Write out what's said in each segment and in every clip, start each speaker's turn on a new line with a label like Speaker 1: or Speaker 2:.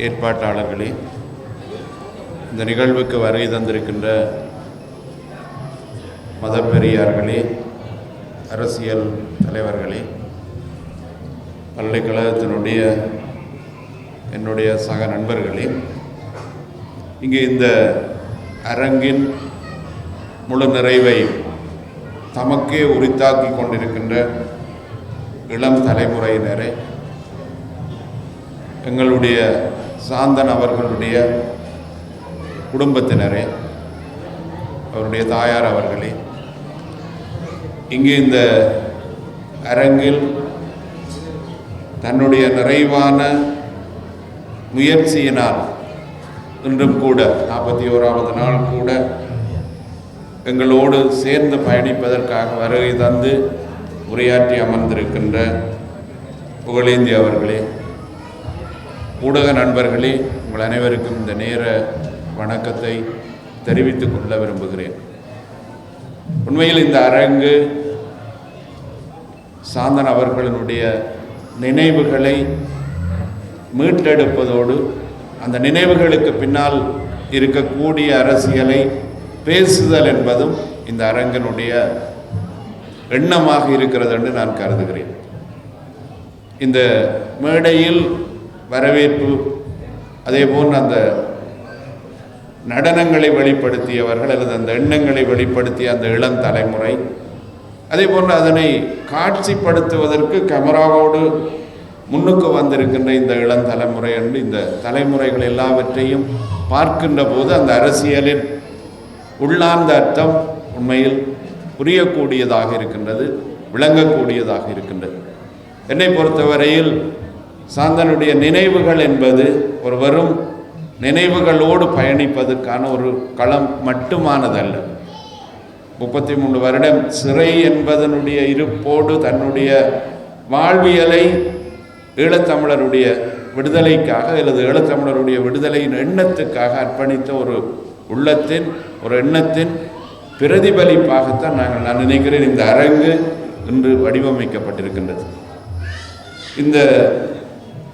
Speaker 1: ஏற்பாட்டாளர்களே இந்த நிகழ்வுக்கு வருகை தந்திருக்கின்ற மதப்பெரியார்களே அரசியல் தலைவர்களே பல்கலைக்கழகத்தினுடைய என்னுடைய சக நண்பர்களே இங்கே இந்த அரங்கின் முழு நிறைவை தமக்கே உரித்தாக்கி கொண்டிருக்கின்ற இளம் தலைமுறையினரை எங்களுடைய சாந்தன் அவர்களுடைய குடும்பத்தினரே அவருடைய தாயார் அவர்களே இங்கே இந்த அரங்கில் தன்னுடைய நிறைவான முயற்சியினால் இன்றும் கூட நாற்பத்தி ஓராவது நாள் கூட எங்களோடு சேர்ந்து பயணிப்பதற்காக வருகை தந்து உரையாற்றி அமர்ந்திருக்கின்ற புகழேந்தி அவர்களே ஊடக நண்பர்களே உங்கள் அனைவருக்கும் இந்த நேர வணக்கத்தை தெரிவித்துக் கொள்ள விரும்புகிறேன். உண்மையில் இந்த அரங்கு சாந்தன் அவர்களினுடைய நினைவுகளை மீட்டெடுப்பதோடு அந்த நினைவுகளுக்கு பின்னால் இருக்கக்கூடிய அரசியலை பேசுதல் என்பதும் இந்த அரங்கினுடைய எண்ணமாக இருக்கிறது என்று நான் கருதுகிறேன். இந்த மேடையில் வரவேற்பு அதே போன்று அந்த நடனங்களை வெளிப்படுத்தியவர்கள் அல்லது அந்த எண்ணங்களை வெளிப்படுத்திய அந்த இளம் தலைமுறை அதே போன்று அதனை காட்சிப்படுத்துவதற்கு கேமராவோடு முன்னுக்கு வந்திருக்கின்ற இந்த இளம் தலைமுறை என்று இந்த தலைமுறைகள் எல்லாவற்றையும் பார்க்கின்ற போது அந்த அரசியலின் உள்ளார்ந்த அர்த்தம் உண்மையில் புரியக்கூடியதாக இருக்கின்றது விளங்கக்கூடியதாக இருக்கின்றது. என்னை பொறுத்தவரையில் சாந்தனுடைய நினைவுகள் என்பது ஒரு வெறும் நினைவுகளோடு பயணிப்பதற்கான ஒரு களம் மட்டுமானதல்ல. முப்பத்தி மூன்று வருடம் சிறை என்பதனுடைய இருப்போடு தன்னுடைய வாழ்வியலை ஈழத்தமிழருடைய விடுதலைக்காக அல்லது ஈழத்தமிழருடைய விடுதலையின் எண்ணத்துக்காக அர்ப்பணித்த ஒரு உள்ளத்தின் ஒரு எண்ணத்தின் பிரதிபலிப்பாகத்தான் நாங்கள் நான் நினைக்கிறேன் இந்த அரங்கு இன்று வடிவமைக்கப்பட்டிருக்கின்றது. இந்த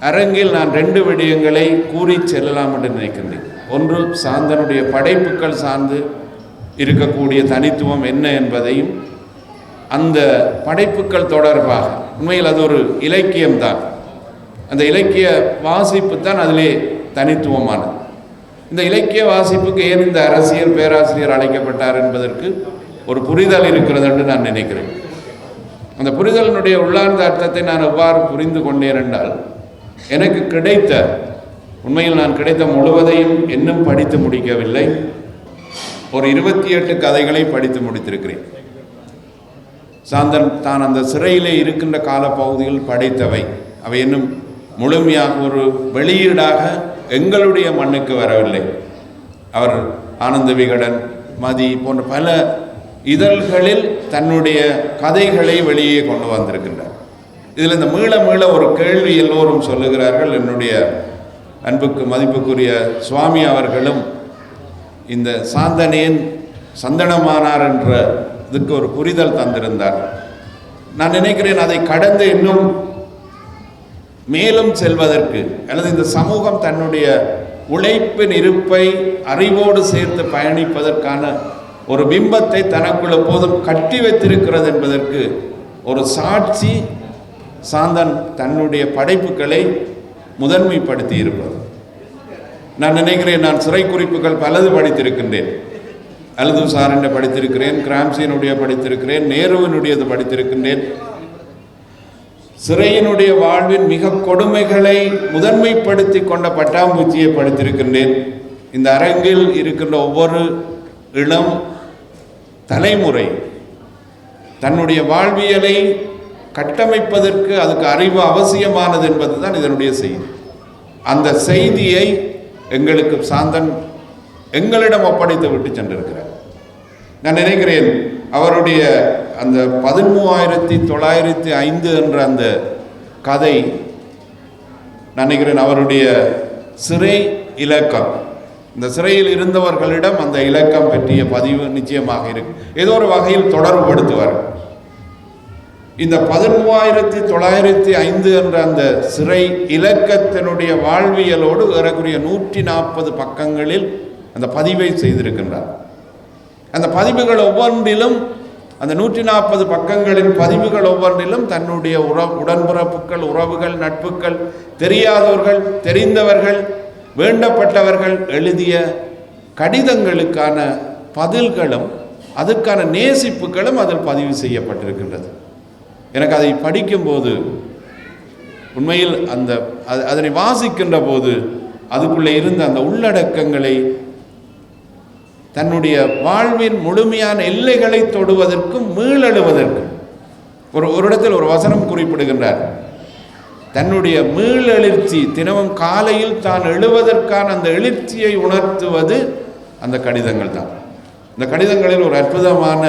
Speaker 1: அரங்கில் நான் ரெண்டு விடயங்களை கூறி செல்லலாம் என்று நினைக்கின்றேன். ஒன்று சாந்தனுடைய படைப்புகள் சார்ந்து இருக்கக்கூடிய தனித்துவம் என்ன என்பதையும் அந்த படைப்புகள் தொடர்பாக உண்மையில் அது ஒரு இலக்கியம்தான். அந்த இலக்கிய வாசிப்பு தான் அதிலே தனித்துவமானது. இந்த இலக்கிய வாசிப்புக்கு ஏன் இந்த அரசியல் பேராசிரியர் அழைக்கப்பட்டார் என்பதற்கு ஒரு புரிதல் இருக்கிறது என்று நான் நினைக்கிறேன். அந்த புரிதலினுடைய உள்ளார்ந்த அர்த்தத்தை நான் எவ்வாறு புரிந்து கொண்டேன் என்றால் எனக்கு கிடைத்த உண்மையில் நான் கிடைத்த முழுவதையும் இன்னும் படித்து முடிக்கவில்லை. ஒரு இருபத்தி எட்டு கதைகளை படித்து முடித்திருக்கிறேன். சாந்தன் தான் அந்த சிறையிலே இருக்கின்ற காலப்பகுதியில் படைத்தவை. அவை இன்னும் முழுமையாக ஒரு வெளியீடாக எங்களுடைய மண்ணுக்கு வரவில்லை. அவர் ஆனந்த விகடன் மதி போன்ற பல இதழ்களில் தன்னுடைய கதைகளை வெளியே கொண்டு வந்திருக்கின்றார் இதில் இந்த மீள மீள ஒரு கேள்வி எல்லோரும் சொல்லுகிறார்கள். என்னுடைய அன்புக்கு மதிப்புக்குரிய சுவாமி அவர்களும் இந்த சாந்தனேன் சந்தனமானார் என்ற இதுக்கு ஒரு புரிதல் தந்திருந்தார். நான் நினைக்கிறேன் அதை கடந்து இன்னும் மேலும் செல்வதற்கு அல்லது இந்த சமூகம் தன்னுடைய உழைப்பின் இருப்பை அறிவோடு சேர்த்து பயணிப்பதற்கான ஒரு பிம்பத்தை தனக்குள்ள போதும் கட்டி வைத்திருக்கிறது என்பதற்கு ஒரு சாட்சி சாந்தன் தன்னுடைய படைப்புகளை முதன்மைப்படுத்தி இருப்பது நான் நினைக்கிறேன் நான் சிறை குறிப்புகள் பலது படித்திருக்கின்றேன். அலது சாரண்ட படித்திருக்கிறேன் கிராம்சியனுடைய படித்திருக்கிறேன் நேருவினுடையது படித்திருக்கின்றேன். சிறையினுடைய வாழ்வின் மிக கொடுமைகளை முதன்மைப்படுத்தி கொண்ட பட்டாம்பூச்சியை படித்திருக்கின்றேன். இந்த அரங்கில் இருக்கின்ற ஒவ்வொரு இளம் தலைமுறை தன்னுடைய வாழ்வியலை கட்டமைப்பதற்கு அதுக்கு அறிவு அவசியமானது என்பதுதான் இதனுடைய செய்தி. அந்த செய்தியை எங்களுக்கு சாந்தன் எங்களிடம் ஒப்படைத்து விட்டு சென்றிருக்கிறார். நான் நினைக்கிறேன் அவருடைய அந்த பதிமூவாயிரத்தி தொள்ளாயிரத்தி ஐந்து என்ற அந்த கதை நான் நினைக்கிறேன் அவருடைய சிறை இலக்கம் இந்த சிறையில் இருந்தவர்களிடம் அந்த இலக்கம் பற்றிய பதிவு நிச்சயமாக இருக்கு. ஏதோ ஒரு வகையில் தொடர்புபடுத்துவார். இந்த பதிமூவாயிரத்தி தொள்ளாயிரத்தி ஐந்து என்ற அந்த சிறை இலக்கத்தினுடைய வாழ்வியலோடு ஏறக்குரிய நூற்றி நாற்பது பக்கங்களில் அந்த பதிவை செய்திருக்கின்றார். அந்த பதிவுகள் ஒவ்வொன்றிலும் அந்த நூற்றி நாற்பது பக்கங்களின் பதிவுகள் ஒவ்வொன்றிலும் தன்னுடைய உற உடன்பிறப்புகள் உறவுகள் நட்புகள் தெரியாதவர்கள் தெரிந்தவர்கள் வேண்டப்பட்டவர்கள் எழுதிய கடிதங்களுக்கான பதில்களும் அதுக்கான நேசிப்புகளும் அதில் பதிவு செய்யப்பட்டிருக்கின்றது. எனக்கு அதை படிக்கும்போது உண்மையில் அந்த அது- அதனை வாசிக்கின்ற போது அதுக்குள்ளே இருந்த அந்த உள்ளடக்கங்களை தன்னுடைய வாழ்வின் முழுமையான எல்லைகளை தொடுவதற்கும் மீளெழுவதற்கும் ஒரு ஒரு இடத்தில் ஒரு வசனம் குறிப்பிடுகின்றார். தன்னுடைய மீளெழுச்சி தினமும் காலையில் தான் எழுவதற்கான அந்த எழுச்சியை உணர்த்துவது அந்த கடிதங்கள் தான். இந்த கடிதங்களில் ஒரு அற்புதமான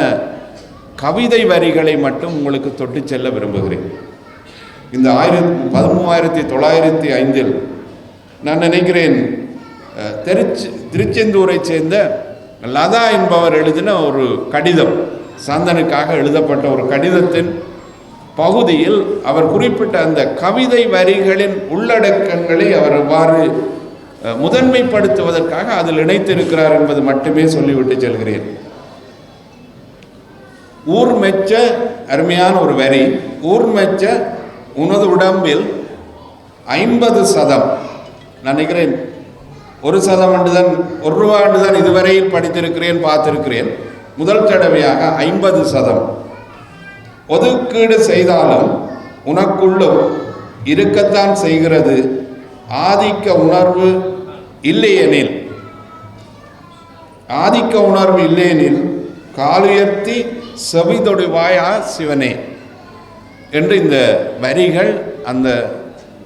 Speaker 1: கவிதை வரிகளை மட்டும் உங்களுக்கு தொட்டு செல்ல விரும்புகிறேன். இந்த ஆயிரத்தி பதிமூவாயிரத்தி தொள்ளாயிரத்தி ஐந்தில் நான் நினைக்கிறேன் திருச்சி திருச்செந்தூரை சேர்ந்த லதா என்பவர் எழுதின ஒரு கடிதம் சாந்தனுக்காக எழுதப்பட்ட ஒரு கடிதத்தின் பகுதியில் அவர் குறிப்பிட்ட அந்த கவிதை வரிகளின் உள்ளடக்கங்களை அவர் எவ்வாறு முதன்மைப்படுத்துவதற்காக அதில் இணைத்திருக்கிறார் என்பது மட்டுமே சொல்லிவிட்டு செல்கிறேன். ஊர் மெச்ச அருமையான ஒரு வரி. ஊர் மெச்ச உனது உடம்பில் ஐம்பது சதம். நினைக்கிறேன் ஒரு சதம் ஆண்டு தான் ஒரு ரூபா ஆண்டு தான் இதுவரையில் படித்திருக்கிறேன் பார்த்திருக்கிறேன். முதல் தடவையாக ஐம்பது சதம். ஒதுக்கீடு செய்தாலும் உனக்குள்ளும் இருக்கத்தான் செய்கிறது. ஆதிக்க உணர்வு இல்லையெனில் ஆதிக்க உணர்வு இல்லையெனில் காலுயர்த்தி செவிதொடுவாயா சிவனே என்று இந்த வரிகள் அந்த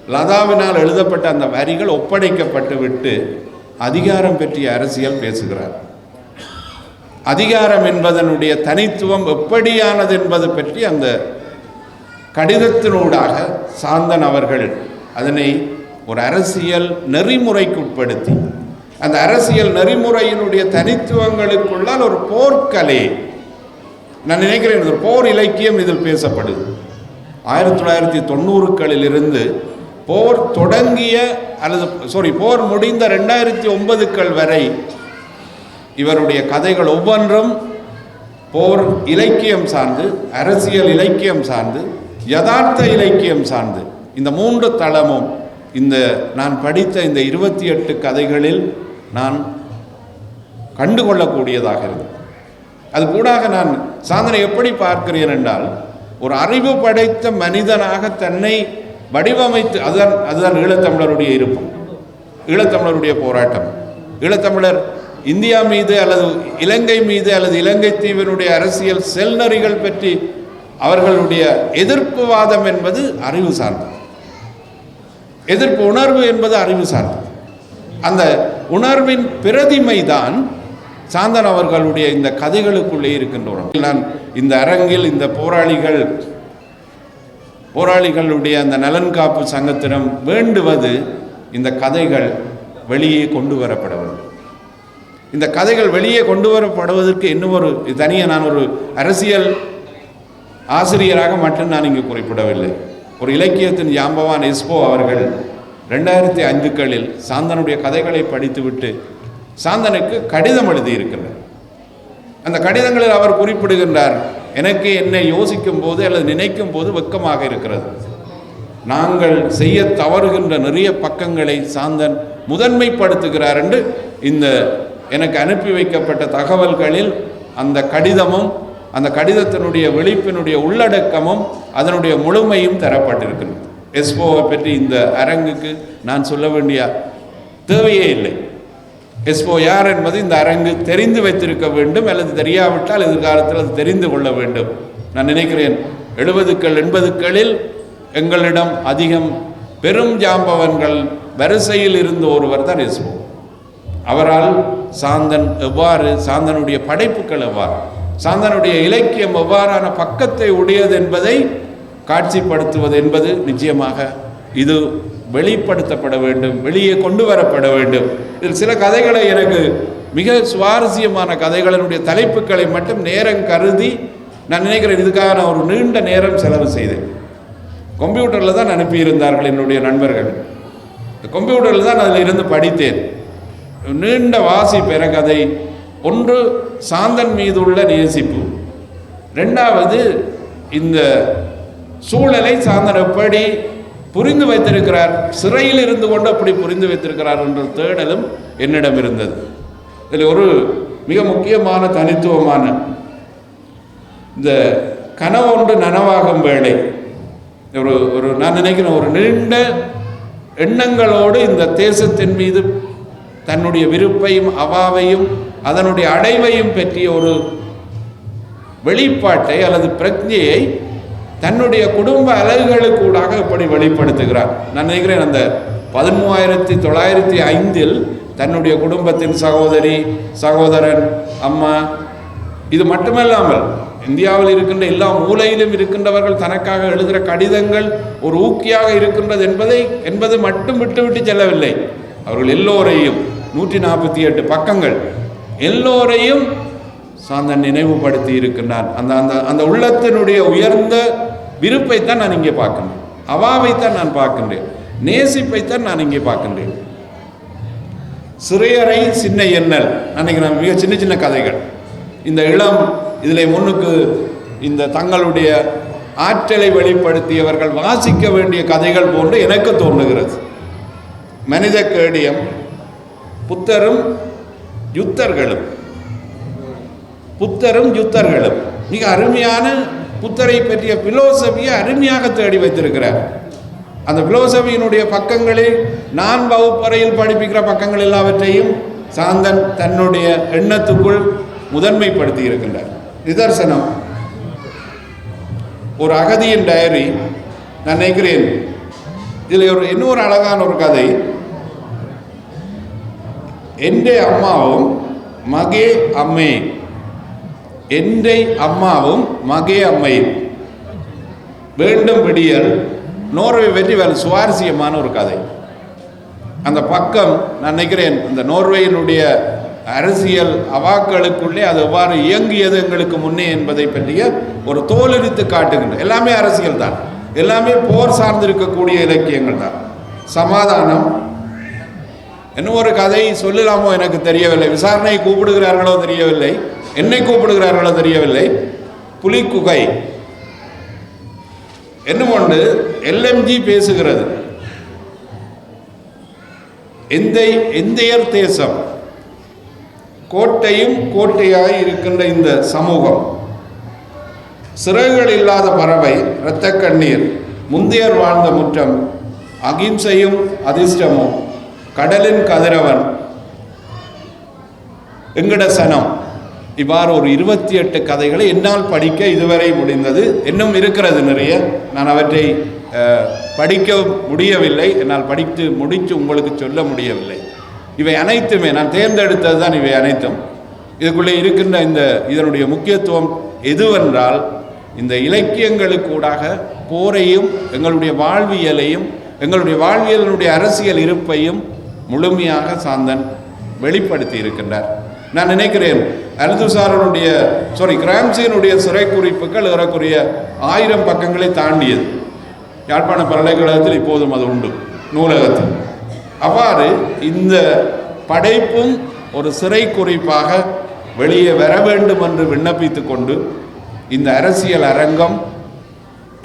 Speaker 1: லதாவினால் எழுதப்பட்ட அந்த வரிகள் ஒப்படைக்கப்பட்டு விட்டு அதிகாரம் பற்றிய அரசியல் பேசுகிறார். அதிகாரம் என்பதனுடைய தனித்துவம் எப்படியானது என்பது பற்றி அந்த கடிதத்தினூடாக சாந்தன் அவர்கள் அதனை ஒரு அரசியல் நெறிமுறைக்குட்படுத்தி அந்த அரசியல் நெறிமுறையினுடைய தனித்துவங்களுக்குள்ளால் ஒரு போர்க்கலை நான் நினைக்கிறேன் இது போர் இலக்கியம் இதில் பேசப்படுது. ஆயிரத்தி தொள்ளாயிரத்தி தொண்ணூறுகளில் இருந்து போர் தொடங்கிய அல்லது சாரி போர் முடிந்த ரெண்டாயிரத்தி ஒன்பதுக்கள் வரை இவருடைய கதைகள் ஒவ்வொன்றும் போர் இலக்கியம் சார்ந்து அரசியல் இலக்கியம் சார்ந்து யதார்த்த இலக்கியம் சார்ந்து இந்த மூன்று தளமும் இந்த நான் படித்த இந்த இருபத்தி எட்டு கதைகளில் நான் கண்டுகொள்ளக்கூடியதாக இருந்தது. அது கூடாக நான் சாந்தனை எப்படி பார்க்கிறேன் என்றால் ஒரு அறிவு படைத்த மனிதனாக தன்னை வடிவமைத்து அதுதான் அதுதான் ஈழத்தமிழருடைய இருப்பம் ஈழத்தமிழருடைய போராட்டம். ஈழத்தமிழர் இந்தியா மீது அல்லது இலங்கை மீது அல்லது இலங்கை தீவினுடைய அரசியல் செல்நறிகள் பற்றி அவர்களுடைய எதிர்ப்பு வாதம் என்பது அறிவு சார்ந்தது. எதிர்ப்பு உணர்வு என்பது அறிவு சார்ந்தது. அந்த உணர்வின் பிரதிமைதான் சாந்தன் அவர்களுடைய இந்த கதைகளுக்குள்ளே இருக்கின்றோம் நான் இந்த அரங்கில் இந்த போராளிகள் போராளிகளுடைய அந்த நலன் காப்பு சங்கத்திடம் வேண்டுவது இந்த கதைகள் வெளியே கொண்டு வரப்பட வேண்டும். இந்த கதைகள் வெளியே கொண்டு வரப்படுவதற்கு இன்னும் ஒரு தனியாக நான் ஒரு அரசியல் ஆசிரியராக மட்டும் நான் இங்கு குறிப்பிடவில்லை. ஒரு இலக்கியத்தின் ஜாம்பவான் எஸ்போ அவர்கள் ரெண்டாயிரத்தி ஐந்துக்களில் சாந்தனுடைய கதைகளை படித்துவிட்டு சாந்தனுக்கு கடிதம் எழுதியிருக்கின்றார். அந்த கடிதங்களில் அவர் குறிப்பிடுகின்றார் எனக்கு என்னை யோசிக்கும் போது அல்லது நினைக்கும் போது வெக்கமாக இருக்கிறது. நாங்கள் செய்ய தவறுகின்ற நிறைய பக்கங்களை சாந்தன் முதன்மைப்படுத்துகிறார் என்று இந்த எனக்கு அனுப்பி வைக்கப்பட்ட தகவல்களில் அந்த கடிதமும் அந்த கடிதத்தினுடைய வெளிப்பினுடைய உள்ளடக்கமும் அதனுடைய முழுமையும் தரப்பட்டிருக்கிறது எஸ்போவை பற்றி இந்த அரங்குக்கு நான் சொல்ல வேண்டிய தேவையே இல்லை. எஸ்போ யார் என்பது இந்த அரங்கு தெரிந்து வைத்திருக்க வேண்டும் அல்லது தெரியாவிட்டால் எதிர்காலத்தில் அது தெரிந்து கொள்ள வேண்டும். நான் நினைக்கிறேன் எழுபதுக்கள் எண்பதுக்களில் எங்களிடம் அதிகம் பெரும் ஜாம்பவன்கள் வரிசையில் இருந்த ஒருவர் தான் எஸ்போ அவரால் சாந்தன் எவ்வாறு சாந்தனுடைய படைப்புகள் எவ்வாறு சாந்தனுடைய இலக்கியம் எவ்வாறான பக்கத்தை உடையது என்பதை காட்சிப்படுத்துவது என்பது நிச்சயமாக இது வெளிப்படுத்தப்பட வேண்டும் வெளியே கொண்டு வரப்பட வேண்டும். இதில் சில கதைகளை எனக்கு மிக சுவாரஸ்யமான கதைகளினுடைய தலைப்புகளை மட்டும் நேரம் கருதி நான் நினைக்கிறேன் இதுக்காக நான் ஒரு நீண்ட நேரம் செலவு செய்தேன். கம்ப்யூட்டரில் தான் அனுப்பியிருந்தார்கள் என்னுடைய நண்பர்கள். இந்த கம்ப்யூட்டரில் தான் அதில் இருந்து படித்தேன். நீண்ட வாசிப்பு எனக்கு அதை ஒன்று சாந்தன் மீது உள்ள நேசிப்பு. ரெண்டாவது இந்த சூழலை சாந்தன் எப்படி புரிந்து வைத்திருக்கிறார் சிறையில் இருந்து கொண்டு அப்படி புரிந்து வைத்திருக்கிறார் என்ற தேடலும் என்னிடம் இருந்தது. இதில் ஒரு மிக முக்கியமான தனித்துவமான இந்த கனவொன்று நனவாகும் வேளை. ஒரு ஒரு நான் நினைக்கிறேன் ஒரு நீண்ட எண்ணங்களோடு இந்த தேசத்தின் மீது தன்னுடைய விருப்பையும் அவாவையும் அதனுடைய அடைவையும் பற்றிய ஒரு வெளிப்பாட்டை அல்லது பிரஜையை தன்னுடைய குடும்ப அலகுகளுக்கூடாக இப்படி வெளிப்படுத்துகிறார். நான் நினைக்கிறேன் அந்த பதிமூவாயிரத்தி தொள்ளாயிரத்தி ஐந்தில் தன்னுடைய குடும்பத்தின் சகோதரி சகோதரன் அம்மா இது மட்டுமல்லாமல் இந்தியாவில் இருக்கின்ற எல்லா மூலையிலும் இருக்கின்றவர்கள் தனக்காக எழுதுகிற கடிதங்கள் ஒரு ஊக்கியாக இருக்கின்றது என்பதை என்பது மட்டும் விட்டுவிட்டு செல்லவில்லை. அவர்கள் எல்லோரையும் நூற்றி நாற்பத்தி எட்டு பக்கங்கள் எல்லோரையும் சாந்தன் நினைவுபடுத்தி இருக்கின்றான். அந்த அந்த அந்த உள்ளத்தினுடைய உயர்ந்த விருப்பைத்தான் நான் இங்கே பார்க்கின்றேன். அவாவைத்தான் நான் பார்க்கின்றேன். நேசிப்பைத்தான் நான் இங்கே பார்க்கின்றேன். சிறையறை சின்ன எண்ணல். அன்னைக்கு நான் மிக சின்ன சின்ன கதைகள். இந்த இளம் இதில் முன்னுக்கு இந்த தங்களுடைய ஆற்றலை வெளிப்படுத்தியவர்கள் வாசிக்க வேண்டிய கதைகள் போன்று எனக்கு தோன்றுகிறது. மனித கேடியம் புத்தரும் யுத்தர்களும். புத்தரும் யுத்தர்களும். மிக அருமையான புத்தரை பற்றிய பிலோசபியை அருமையாக தேடி வைத்திருக்கிறார் அந்த பிலோசபியினுடைய பக்கங்களில் நான் வகுப்பறையில் படிப்பிக்கிற பக்கங்கள் எல்லாவற்றையும் சாந்தன் தன்னுடைய எண்ணத்துக்குள் முதன்மைப்படுத்தி இருக்கின்றார் நிதர்சனம் ஒரு அகதியின் டயரி நான் நினைக்கிறேன் இதில் ஒரு இன்னொரு அழகான ஒரு கதை എൻ്റെ അമ്മാവും മകേ അമ്മയും എൻ്റെ അമ്മാവും മകേ അമ്മയും வேண்டும் விடியல் நோர்வே பற்றி வேறு சுவாரஸ்யமான ஒரு கதை அந்த பக்கம் நான் நினைக்கிறேன் அந்த நோர்வேயினுடைய அரசியல் அவாக்களுக்குள்ளே அது எவ்வாறு இயங்கியது எங்களுக்கு முன்னே என்பதை பற்றிய ஒரு தோலெடுத்து காட்டுகின்ற எல்லாமே அரசியல் தான் எல்லாமே போர் சார்ந்திருக்கக்கூடிய இலக்கியங்கள் தான் சமாதானம் இன்னும் ஒரு கதை சொல்லலாமோ எனக்கு தெரியவில்லை விசாரணை கூப்பிடுகிறார்களோ தெரியவில்லை என்னை கூப்பிடுகிறார்களோ தெரியவில்லை. புலிக்குகை. என்னும் ஒன்று எல்எம்ஜி பேசுகிறது. எந்த எந்தையர் தேசம். கோட்டையும் கோட்டையாய் இருக்கின்ற இந்த சமூகம். சிறகுகள் இல்லாத பறவை இரத்த கண்ணீர் முந்தையர் வாழ்ந்த முற்றம் அகிம்சையும் அதிர்ஷ்டமும் கடலின் கதிரவன் எங்கட சனம். இவ்வாறு ஒரு இருபத்தி எட்டு கதைகளை என்னால் படிக்க இதுவரை முடிந்தது. இன்னும் இருக்கிறது நிறைய. நான் அவற்றை படிக்க முடியவில்லை. என்னால் படித்து முடித்து உங்களுக்கு சொல்ல முடியவில்லை. இவை அனைத்துமே நான் தேர்ந்தெடுத்தது தான் இவை அனைத்தும். இதுக்குள்ளே இருக்கின்ற இந்த இதனுடைய முக்கியத்துவம் எதுவென்றால் இந்த இலக்கியங்களுக்கூடாக போரையும் எங்களுடைய வாழ்வியலையும் எங்களுடைய வாழ்வியலினுடைய அரசியல் இருப்பையும் முழுமையாக சாந்தன் வெளிப்படுத்தி இருக்கின்றார். நான் நினைக்கிறேன் அல்துசாரனுடைய சாரி கிராம்சியினுடைய சிறை குறிப்புகள் ஏறக்குரிய ஆயிரம் பக்கங்களை தாண்டியது. யாழ்ப்பாண பல்கலைக்கழகத்தில் இப்போதும் அது உண்டு நூலகத்தில். அவ்வாறு இந்த படைப்பும் ஒரு சிறை குறிப்பாக வெளியே வர வேண்டும் என்று விண்ணப்பித்து கொண்டு இந்த அரசியல் அரங்கம்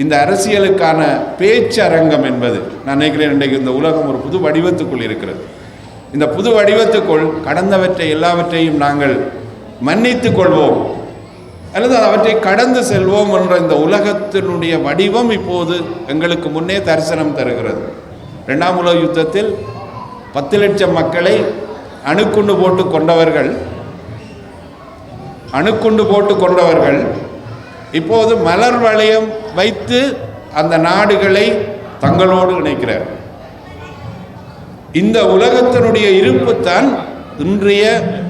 Speaker 1: இந்த அரசியலுக்கான பேச்சரங்கம் என்பது நான் நினைக்கிறேன் இன்றைக்கு இந்த உலகம் ஒரு புது வடிவத்துக்குள் இருக்கிறது. இந்த புது வடிவத்துக்குள் கடந்தவற்றை எல்லாவற்றையும் நாங்கள் மன்னித்துக் கொள்வோம். அல்லது அவற்றை கடந்து செல்வோம் என்ற இந்த உலகத்தினுடைய வடிவம் இப்போது எங்களுக்கு முன்னே தரிசனம் தருகிறது. இரண்டாம் உலக யுத்தத்தில் பத்து லட்சம் மக்களை அணுக்குண்டு போட்டு கொண்டவர்கள் அணுக்குண்டு போட்டு கொண்டவர்கள் இப்போது மலர் வளையம் வைத்து அந்த நாடுகளை தங்களோடு இணைக்கிறார் இந்த உலகத்தினுடைய இருப்புத்தான் இன்றைய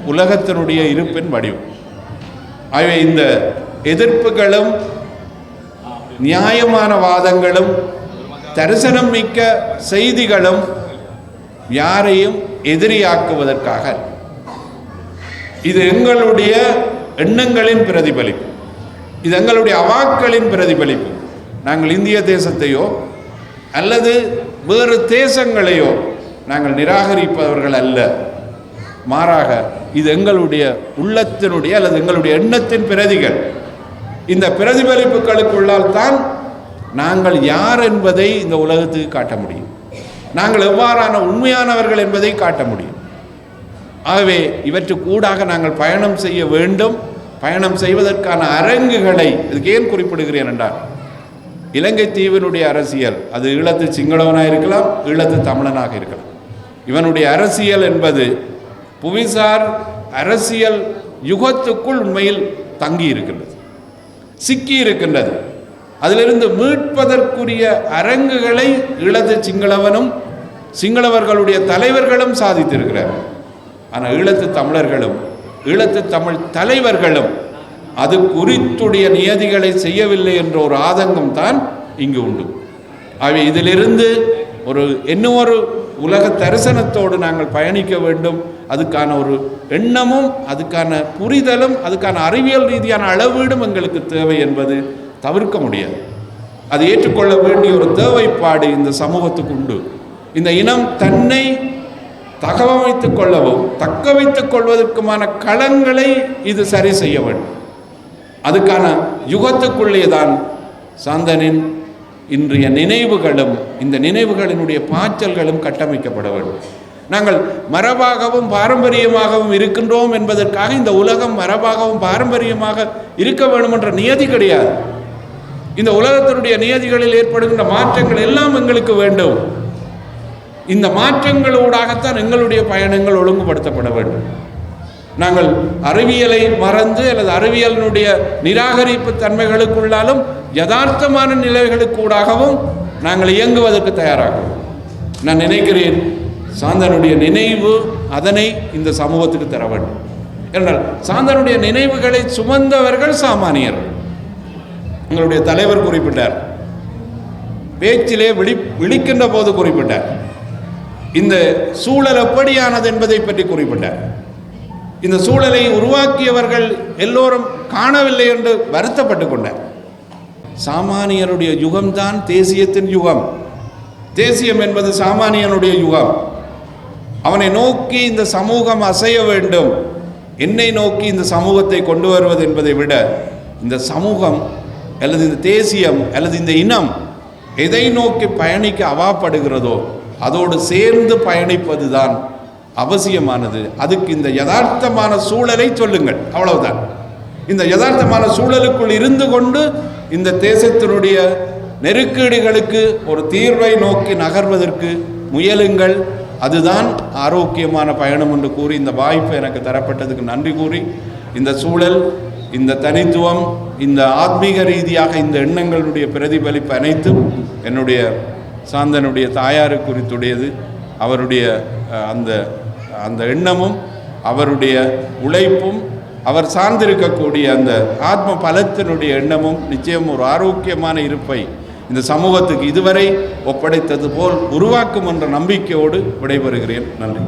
Speaker 1: உலகத்தினுடைய இருப்பின் வடிவம். ஆகவே இந்த எதிர்ப்புகளும் நியாயமான வாதங்களும் தரிசனம் மிக்க செய்திகளும் யாரையும் எதிரியாக்குவதற்காக இது எங்களுடைய எண்ணங்களின் பிரதிபலிப்பு. இது எங்களுடைய அவாக்களின் பிரதிபலிப்பு. நாங்கள் இந்திய தேசத்தையோ அல்லது வேறு தேசங்களையோ நாங்கள் நிராகரிப்பவர்கள் அல்ல. மாறாக இது எங்களுடைய உள்ளத்தினுடைய அல்லது எங்களுடைய எண்ணத்தின் பிரதிகள். இந்த பிரதிபலிப்புகளுக்குள்ளால் தான் நாங்கள் யார் என்பதை இந்த உலகத்துக்கு காட்ட முடியும். நாங்கள் எவ்வாறான உண்மையானவர்கள் என்பதை காட்ட முடியும். ஆகவே இவற்றுக்கூடாக நாங்கள் பயணம் செய்ய வேண்டும். பயணம் செய்வதற்கான அரங்குகளை இதுக்கு ஏன் குறிப்பிடுகிறேன் என்றால் இலங்கை தீவினுடைய அரசியல் அது ஈழத்து சிங்களவனாக இருக்கலாம் ஈழத்து தமிழனாக இருக்கலாம். இவனுடைய அரசியல் என்பது புவிசார் அரசியல் யுகத்துக்குள் உண்மையில் தங்கி இருக்கின்றது சிக்கி இருக்கின்றது அதிலிருந்து மீட்பதற்குரிய அரங்குகளை இளது சிங்களவனும் சிங்களவர்களுடைய தலைவர்களும் சாதித்திருக்கிறார். ஆனால் ஈழத்து தமிழர்களும் ஈழத்து தமிழ் தலைவர்களும் அது குறித்துடைய நியதிகளை செய்யவில்லை என்ற ஒரு ஆதங்கம் தான் இங்கு உண்டு. ஆகவே இதிலிருந்து ஒரு இன்னும் ஒரு உலக தரிசனத்தோடு நாங்கள் பயணிக்க வேண்டும். அதுக்கான ஒரு எண்ணமும் அதுக்கான புரிதலும் அதுக்கான அறிவியல் ரீதியான அளவீடும் எங்களுக்கு தேவை என்பது தவிர்க்க முடியாது. அது ஏற்றுக்கொள்ள வேண்டிய ஒரு தேவைப்பாடு இந்த சமூகத்துக்கு உண்டு. இந்த இனம் தன்னை தகவமைத்துக் கொள்ளவும் தக்க வைத்துக் கொள்வதற்குமான களங்களை இது சரி செய்ய வேண்டும். அதுக்கான யுகத்துக்குள்ளே தான் சாந்தனின் இன்றைய நினைவுகளும் இந்த நினைவுகளினுடைய பாய்ச்சல்களும் கட்டமைக்கப்பட வேண்டும். நாங்கள் மரபாகவும் பாரம்பரியமாகவும் இருக்கின்றோம் என்பதற்காக இந்த உலகம் மரபாகவும் பாரம்பரியமாக இருக்க வேண்டும் என்ற நியதி கிடையாது. இந்த உலகத்தினுடைய நியதிகளில் ஏற்படுகின்ற மாற்றங்கள் எல்லாம் எங்களுக்கு வேண்டும். இந்த மாற்றங்களூடாகத்தான் எங்களுடைய பயணங்கள் ஒழுங்குபடுத்தப்பட வேண்டும். நாங்கள் அறிவியலை மறந்து அல்லது அறிவியலினுடைய நிராகரிப்பு தன்மைகளுக்குள்ளாலும் யதார்த்தமான நிலைகளுக்கூடாகவும் நாங்கள் இயங்குவதற்கு தயாராகும் நான் நினைக்கிறேன் சாந்தனுடைய நினைவு அதனை இந்த சமூகத்துக்கு தர வேண்டும். என்றால் சாந்தனுடைய நினைவுகளை சுமந்தவர்கள் சாமானியர்கள் எங்களுடைய தலைவர் குறிப்பிட்டார். பேச்சிலே விழி விழிக்கின்ற போது குறிப்பிட்டார். இந்த சூழல் எப்படியானது என்பதை பற்றி குறிப்பிட்டார். இந்த சூழலை உருவாக்கியவர்கள் எல்லோரும் காணவில்லை என்று வருத்தப்பட்டு கொண்டார். சாமானியருடைய யுகம்தான் தேசியத்தின் யுகம். தேசியம் என்பது சாமானியனுடைய யுகம். அவனை நோக்கி இந்த சமூகம் அசைய வேண்டும். என்னை நோக்கி இந்த சமூகத்தை கொண்டு வருவது என்பதை விட இந்த சமூகம் அல்லது இந்த தேசியம் அல்லது இந்த இனம் எதை நோக்கி பயணிக்க அவாப்படுகிறதோ அதோடு சேர்ந்து பயணிப்பது தான் அவசியமானது. அதுக்கு இந்த யதார்த்தமான சூழலை சொல்லுங்கள். அவ்வளவுதான். இந்த யதார்த்தமான சூழலுக்குள் இருந்து கொண்டு இந்த தேசத்தினுடைய நெருக்கீடுகளுக்கு ஒரு தீர்வை நோக்கி நகர்வதற்கு முயலுங்கள். அதுதான் ஆரோக்கியமான பயணம் என்று கூறி இந்த வாய்ப்பு எனக்கு தரப்பட்டதுக்கு நன்றி கூறி இந்த சூழல் இந்த தனித்துவம் இந்த ஆத்மீக ரீதியாக இந்த எண்ணங்களுடைய பிரதிபலிப்பு அனைத்தும் என்னுடைய சாந்தனுடைய தாயாரு குறித்துடையது அவருடைய அந்த அந்த எண்ணமும் அவருடைய உழைப்பும் அவர் சார்ந்திருக்கக்கூடிய அந்த ஆத்ம பலத்தினுடைய எண்ணமும் நிச்சயம் ஒரு ஆரோக்கியமான இருப்பை இந்த சமூகத்துக்கு இதுவரை ஒப்படைத்தது போல் உருவாக்கும் என்ற நம்பிக்கையோடு விடைபெறுகிறேன். நன்றி.